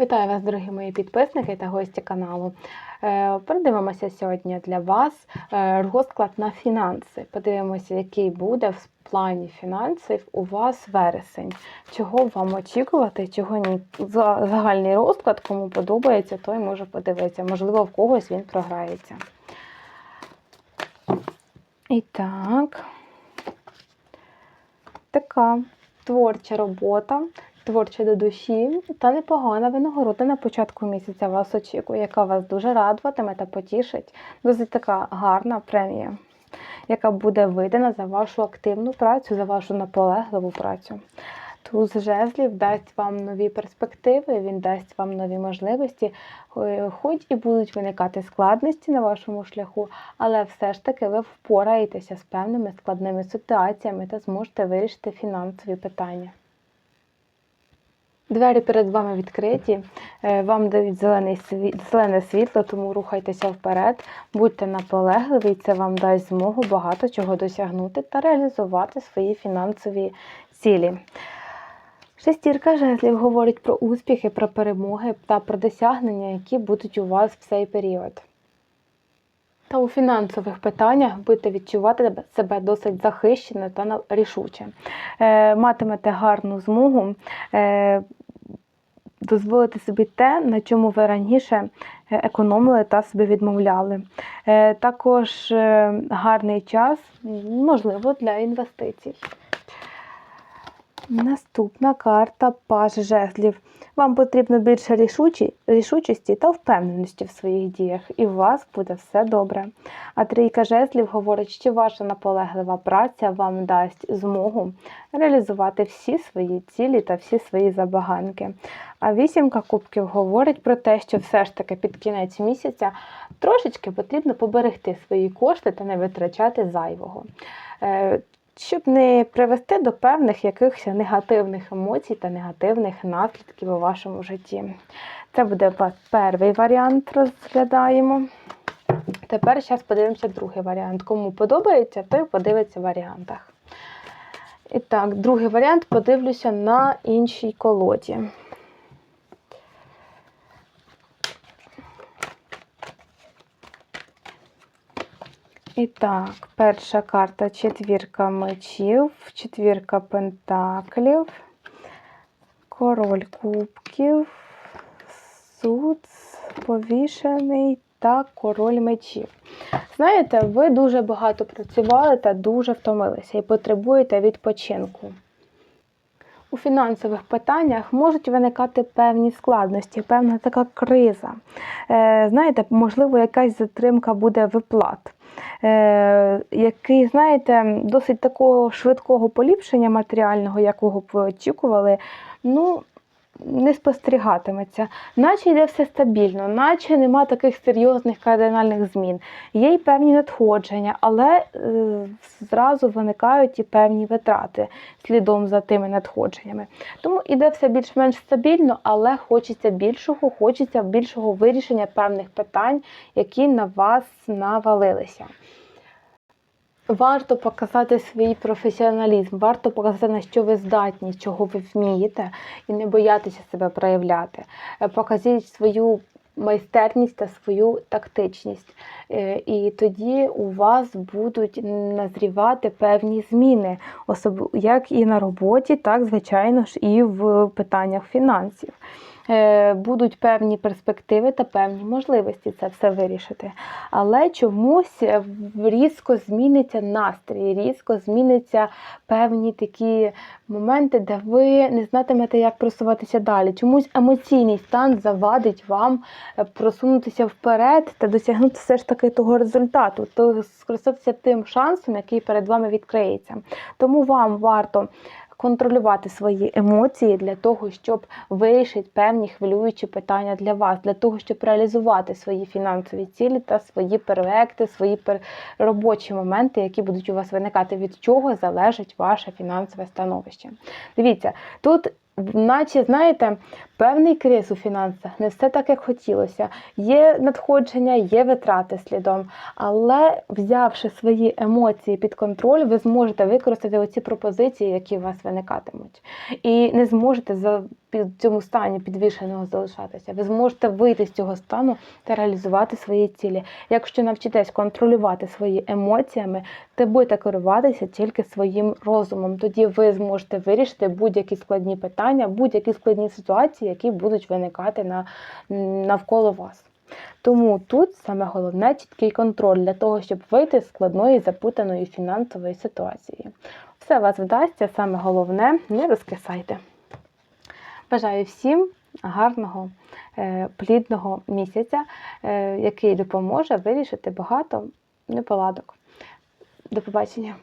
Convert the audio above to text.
Вітаю вас, дорогі мої підписники та гості каналу. Е, Передивимося сьогодні для вас е, розклад на фінанси. Подивимося, який буде в плані фінансів у вас вересень. Чого вам очікувати, чого ні. За- Загальний розклад, кому подобається, той може подивитися. Можливо, в когось він програється. І так. Така творча робота творча до душі та непогана винагорода на початку місяця вас очікує, яка вас дуже радуватиме та потішить. Досить така гарна премія, яка буде видана за вашу активну працю, за вашу наполегливу працю. Туз жезлів дасть вам нові перспективи, він дасть вам нові можливості, Е, хоч і будуть виникати складності на вашому шляху, але все ж таки ви впораєтеся з певними складними ситуаціями та зможете вирішити фінансові питання. Двері перед вами відкриті, е, вам дають зелене світло, тому рухайтеся вперед, будьте наполегливі, це вам дасть змогу багато чого досягнути та реалізувати свої фінансові цілі. Шестірка жезлів говорить про успіхи, про перемоги та про досягнення, які будуть у вас в цей період. Та у фінансових питаннях будете відчувати себе досить захищено та рішуче. Е, матимете гарну змогу е, дозволити собі те, на чому ви раніше е, економили та собі відмовляли. Також гарний час, можливо, для інвестицій. Наступна карта Паж жезлів. Вам потрібно більше рішучі, рішучості та впевненості в своїх діях, і у вас буде все добре. А трійка жезлів говорить, що ваша наполеглива праця вам дасть змогу реалізувати всі свої цілі та всі свої забаганки. А вісімка кубків говорить про те, що все ж таки під кінець місяця трошечки потрібно поберегти свої кошти та не витрачати зайвого. Щоб не привести до певних якихось негативних емоцій та негативних наслідків у вашому житті. Це буде перший варіант, розглядаємо. Тепер зараз подивимося другий варіант. Кому подобається, той подивиться в варіантах. І так, другий варіант подивлюся на іншій колоді. І так, перша карта четвірка мечів, четвірка пентаклів, король кубків, суд, повішений та король мечів. Знаєте, ви дуже багато працювали та дуже втомилися і потребуєте відпочинку. У фінансових питаннях можуть виникати певні складності, певна така криза. Е, знаєте, можливо, якась затримка буде виплат. Е, який, знаєте, досить такого швидкого поліпшення матеріального, якого б ви очікували, ну, не спостерігатиметься. Наче йде все стабільно, наче нема таких серйозних кардинальних змін. Є й певні надходження, але е, зразу виникають і певні витрати слідом за тими надходженнями. Тому іде все більш-менш стабільно, але хочеться більшого, хочеться більшого вирішення певних питань, які на вас навалилися. Варто показати свій професіоналізм, варто показати, на що ви здатні, чого ви вмієте, і не боятися себе проявляти. Е, Покажіть свою майстерність та свою тактичність. Е, І тоді у вас будуть назрівати певні зміни, як і на роботі, так, звичайно ж, і в питаннях фінансів. Е, Будуть певні перспективи та певні можливості це все вирішити. Але чомусь е, різко зміниться настрій, різко зміниться певні такі моменти, де ви не знатимете, як просуватися далі. Чомусь емоційний стан завадить вам е, просунутися вперед та досягнути все ж таки того результату, то скористатися тим шансом, який перед вами відкриється. Тому вам варто контролювати свої емоції для того, щоб вирішити певні хвилюючі питання для вас, для того, щоб реалізувати свої фінансові цілі та свої проекти, свої робочі моменти, які будуть у вас виникати, від чого залежить ваше фінансове становище. Дивіться, тут. Наче, знаєте, Певний криз у фінансах, не все так, як хотілося. Є надходження, є витрати слідом. Але взявши свої емоції під контроль, ви зможете використати оці пропозиції, які у вас виникатимуть. І не зможете за під цьому стані підвішеного залишатися. Ви зможете вийти з цього стану та реалізувати свої цілі. Якщо навчитесь контролювати свої емоціями, ти будете керуватися тільки своїм розумом. Тоді ви зможете вирішити будь-які складні питання, будь-які складні ситуації, які будуть виникати на, навколо вас. Тому тут саме головне чіткий контроль для того, щоб вийти з складної запутаної фінансової ситуації. Все вас вдасться, саме головне не розкисайте. Бажаю всім гарного, е, плідного місяця, е, який допоможе вирішити багато неполадок. До побачення!